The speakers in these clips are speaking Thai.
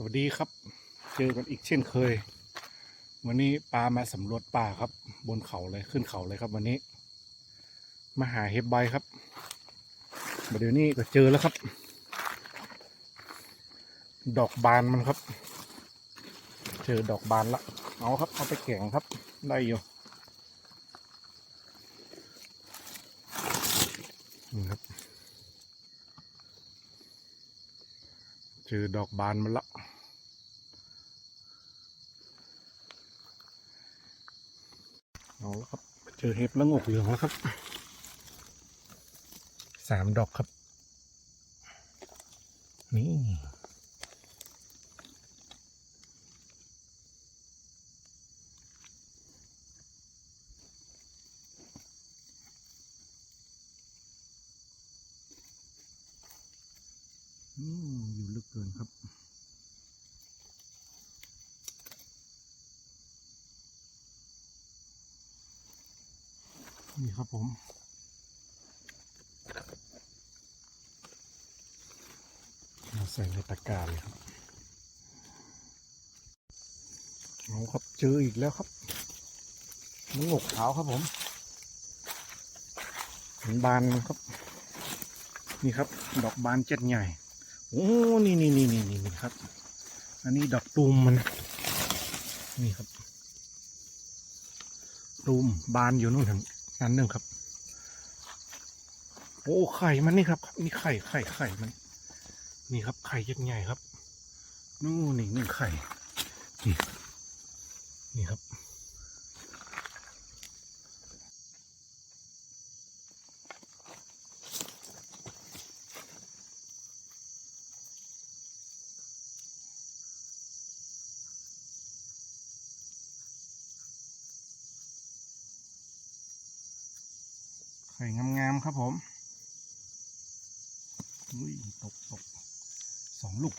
สวัสดีครับ เจอกันอีกเช่นเคย วันนี้ปลามาสำรวจป่าครับ บนเขาเลยขึ้นเขาเลยครับ วันนี้ มาหาเห็บใบครับเดี๋ยวนี้ก็เจอแล้วครับ ดอกบานมันครับ เจอดอกบานละเอาครับเอาไปแกงครับ ได้อยู่นี่ครับ เจอดอกบานมาละเอาละครับ เจอเห็บแล้วงกเหลืองแล้วครับ สามดอกครับ นี่ อยู่ลึกเกินครับ นี่ครับผมเราใส่ในตะกร้าเลยครับเอาครับเจออีกแล้วครับมันงกขาวครับผมเห็นบานครับ นี่ครับ ดอกบานเจ็ดใหญ่ โอ้นี่นี่นี่นี่นี่ครับ อันนี้ดอกตูมมัน นี่ครับ ตูมบานอยู่นู่นถึงอันนึงครับ โอ้ไข่มันนี่ครับ นี่ไข่ไข่ไข่มัน นี่ครับไข่ยักษ์ใหญ่ครับ นู่นนี่นี่ไข่ นี่นี่ครับ ไข่งามๆครับผมอุ้ยตกตกสองลูก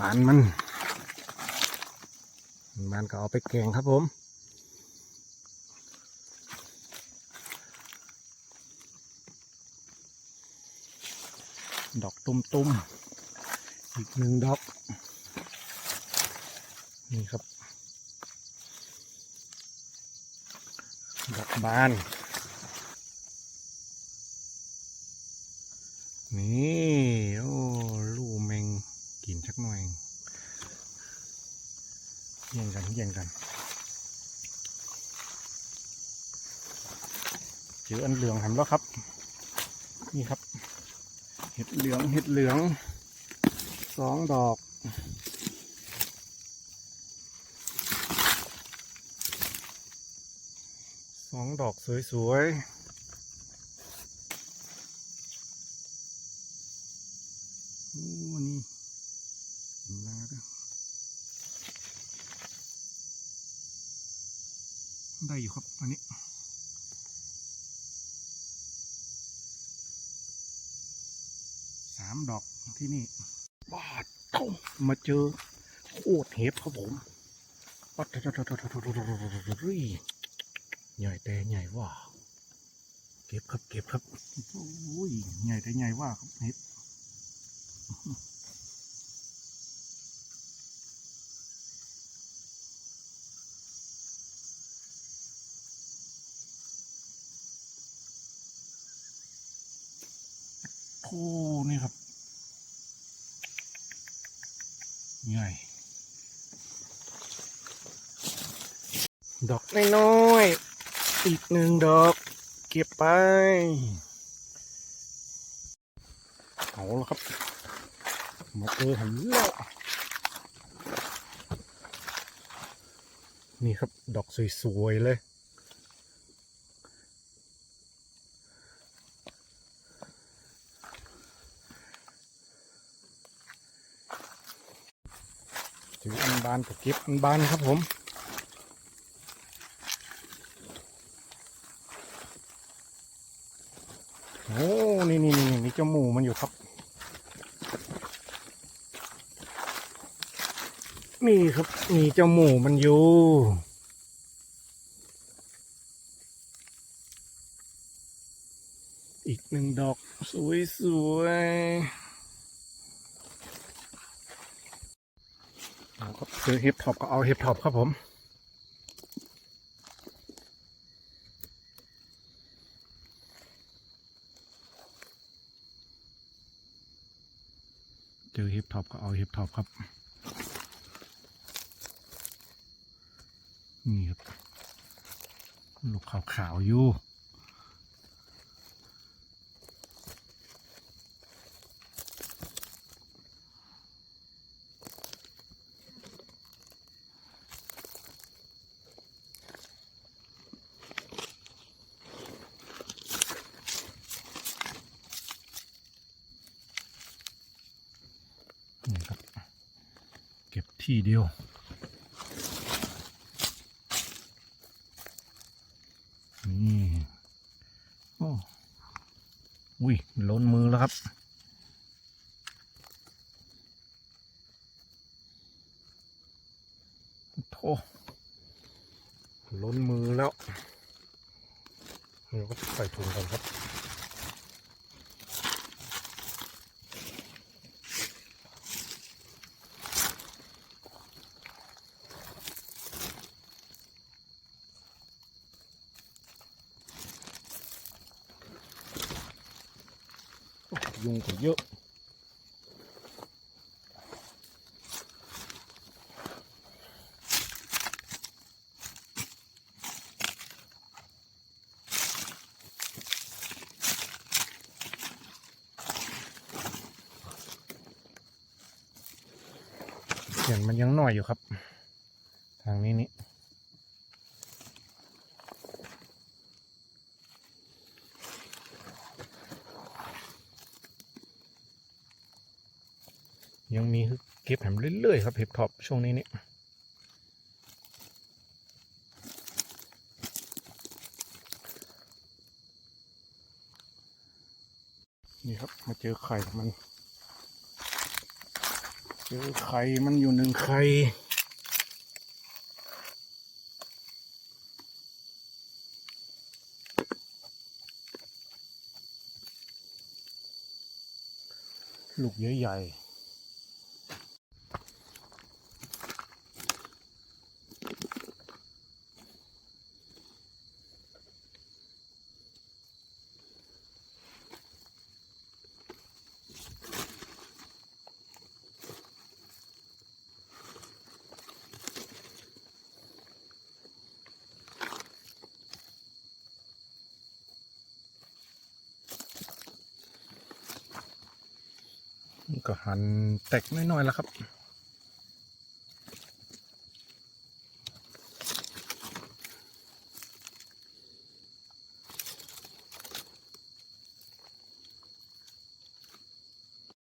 บานมันบานก็เอาไปแกงครับผมดอกตุ้มๆ อีกหนึ่งดอก นี่ครับ ดอกบาน นี่ โอ้ลูกแมงกินสักหน่อยแย่งกันแย่งกันเจออันเหลืองทำแล้วครับ นี่ครับ เห็ดเหลือง เห็ดเหลือง สองดอก สองดอกสวยๆนี่เห็นแล้วด้วยได้อยู่ครับอันนี้สามดอกที่นี่ มาเจอโคตรเห็บครับผมปัดใหญ่แต่ใหญ่ว่า เก็บครับเก็บครับโอ้ยใหญ่แต่ใหญ่ว่าครับเห็บโอ้นี่ครับ ใหญ่ ดอกน้อยๆอีกหนึ่งดอก เก็บไป เอาละครับ มาเจอหันแล้วนี่ครับ ดอกสวยๆเลย ถืออันบานก็เก็บอันบานครับผม จ้าหมูมันอยู่ครับ นี่ครับมีเจ้าหมูมันอยู่อีกหนึ่งดอกสวยสวยครับซื้อเฮปท็อปก็เอาเฮปท็อปครับผม ก็เอาฮิปท็อปครับ นี่ครับลูกขาวๆอยู่ ทีเดียว นี่โอ้อุ้ยล้นมือแล้วครับโถล้นมือแล้วเดี๋ยวก็ใส่ถุงกันครับ โอ้ยุงก็เยอะ เสียงมันยังหน่อยอยู่ครับ ทางนี้นี่ ยังมีเก็บแหม เรื่อยครับเห็บท็อปช่วงนี้นี่นี่ครับมาเจอไข่มัน เจอไข่มันอยู่หนึ่งไข่ลูกใหญ่ๆ นี่ ก็หันแตกน้อยๆแล้วครับ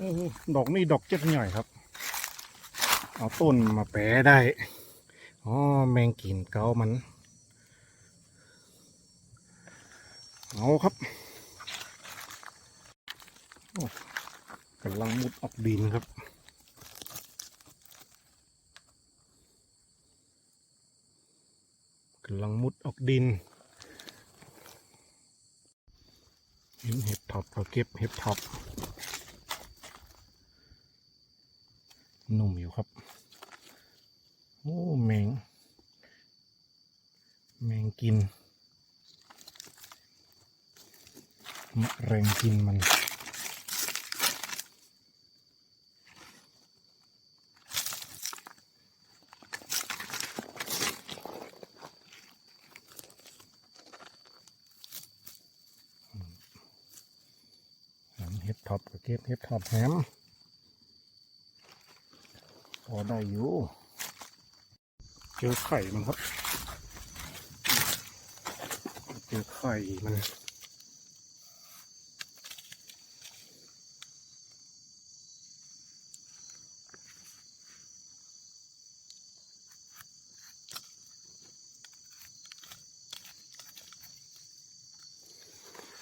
ออดอกนี่ดอกเจ็ดใหญ่ครับ เอาต้นมาแปะได้ อ๋อ แมงกินเกามัน เอาครับ กำลังมุดออกดินครับ กำลังมุดออกดิน เห็นเห็ดท็อปเราเก็บเห็ดท็อปนุ่มอยู่ครับ โอ้แมง แมงกินมะเร็งกินมัน เห็ดท็อปกับเก็บเห็ดท็อปแฮมพอได้อยู่ เจอไข่มันครับ เจอไข่มัน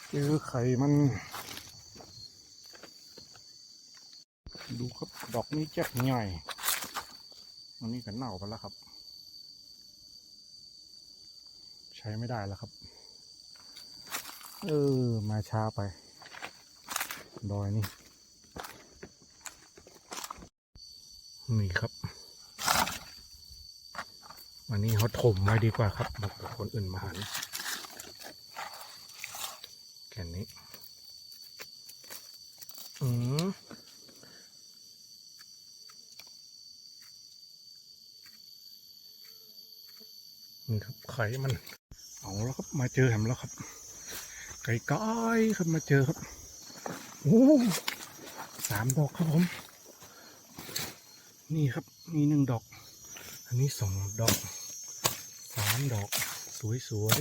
เจอไข่มัน ดูครับ ดอกนี้แจ๊กใหญ่อันนี้ก็เน่าไปแล้วครับ ใช้ไม่ได้แล้วครับ เออ มาช้าไป ดอยนี่ นี่ครับ วันนี้เขาถมไว้ดีกว่าครับมากับคนอื่นมาหันแค่นี้ อืม นี่ครับไข่มันเอาแล้วครับมาเจอแหมแล้วครับ ไก่ก้อยครับมาเจอครับโอ้สามดอกครับผม นี่ครับมีหนึ่งดอก อันนี้สองดอกสามดอกสวยสวย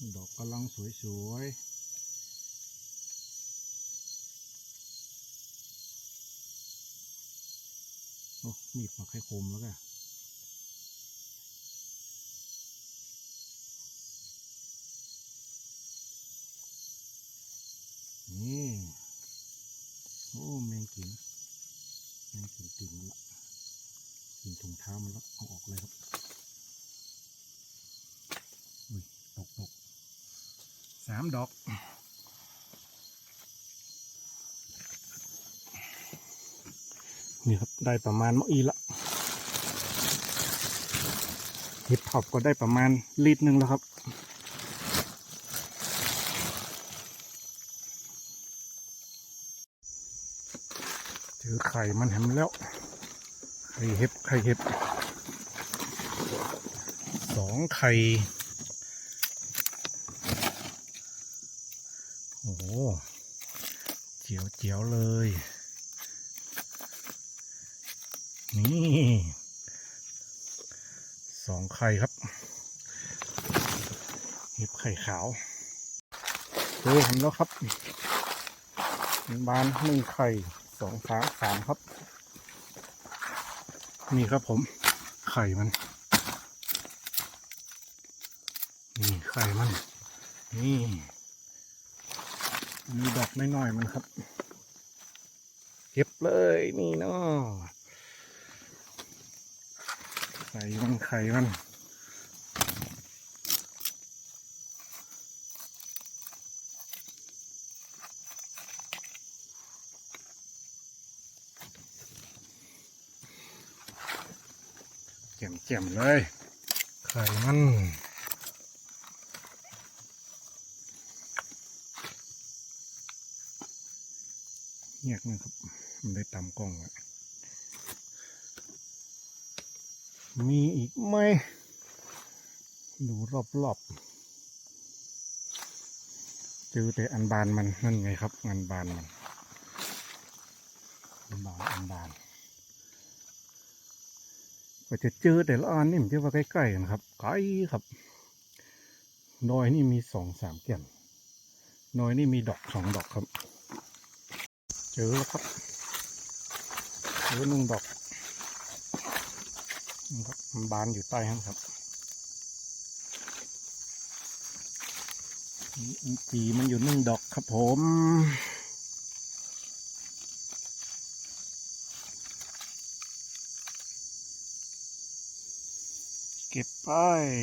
ๆดอกกำลังสวยสวย โอ้มีดมาไข่คมแล้วกันนี่โอ้แมงกินแมงกินติ่มมันละกินถุงเท้ามันละเอาออกเลยครับอุ้ยตกตกสามดอก นี่ครับได้ประมาณมะอีละเห็ดท็อปก็ได้ประมาณลิตรหนึ่งแล้วครับ เจอไข่มันแหมแล้ว ไข่เห็บไข่เห็บสองไข่โอ้โหเจียวเจียวเลย นี่สองไข่ครับเห็บไข่ขาวเจอเห็นแล้วครับบานหนึ่งไข่สองสามสามครับ นี่ครับผม ไข่มัน นี่ไข่มัน นี่มีดอกน้อยๆมันครับ เก็บเลยนี่เนาะ ข่มันไข่มันแจ่มๆเลย ไข่มันเงียกนะครับ มันได้ตามกล้องไว้ มีอีกไหมดูรอบๆเจอแต่อันบานมันนั่นไงครับอันบานมันอันบานอันบานก็จะเจอแต่ละอันนี่มันจะว่าใกล้ๆกันครับไกลครับดอยนี่มีสองสามแก่นดอยนี่มีดอกสองดอกครับ เจอแล้วครับเจอหนึ่งดอก นี่ครับมันบานอยู่ใต้นั้นครับนี่อินทรีมันอยู่หนึ่งดอกครับผมเก็บไป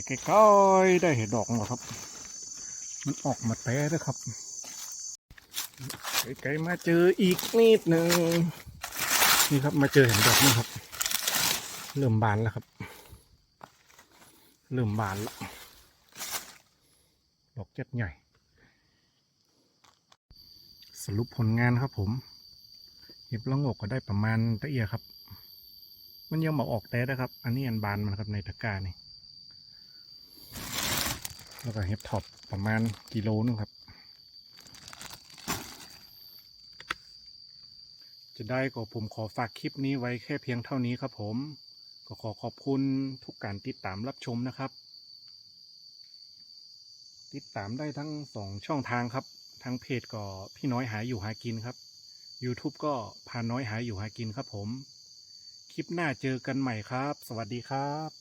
ใกล้ๆได้เห็ดดอกมาครับ มันออกมาแต้ด้วยครับไกลๆมาเจออีกนิดหนึ่งนี่ครับมาเจอเห็นดอกนี่ครับ เริ่มบานแล้วครับ เริ่มบานแล้วดอกเจ็ดใหญ่ สรุปผลงานครับผมเห็บละงกก็ได้ประมาณตะเอียครับ มันยังมาออกแต่นะครับ อันนี้อันบานมันครับในตะกร้านี่ แล้วก็เห็บท็อปประมาณกิโลนึงครับ จะได้ก็ผมขอฝากคลิปนี้ไว้แค่เพียงเท่านี้ครับผม ก็ขอขอบคุณทุกการติดตามรับชมนะครับ ติดตามได้ทั้งสองช่องทางครับทางเพจก็พี่น้อยหาอยู่หากินครับ YouTube ก็พาน้อยหาอยู่หากินครับผม คลิปหน้าเจอกันใหม่ครับ สวัสดีครับ